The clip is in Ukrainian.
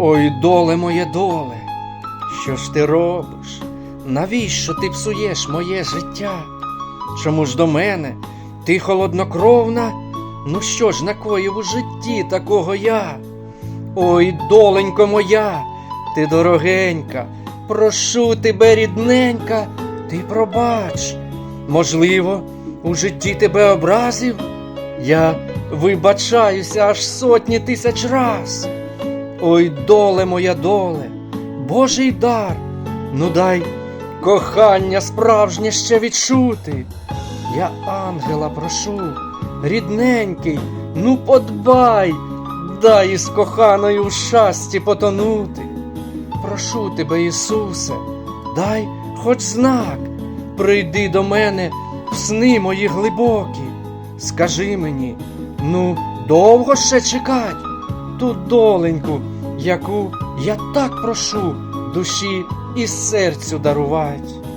Ой, доле моє доле, що ж ти робиш? Навіщо ти псуєш моє життя? Чому ж до мене ти холоднокровна? Ну що ж накоїв у житті такого я? Ой, доленько моя, ти дорогенька, прошу тебе, рідненька, ти пробач. Можливо, у житті тебе образив? Я вибачаюся аж сотні тисяч раз. Ой, доле моя доле, Божий дар, ну дай кохання справжнє ще відчути. Я ангела прошу, рідненький, ну подбай, дай із коханою в щасті потонути. Прошу тебе, Ісусе, дай хоч знак, прийди до мене в сни мої глибокі. Скажи мені, ну довго ще чекать ту доленьку, яку я так прошу душі і серцю дарувать.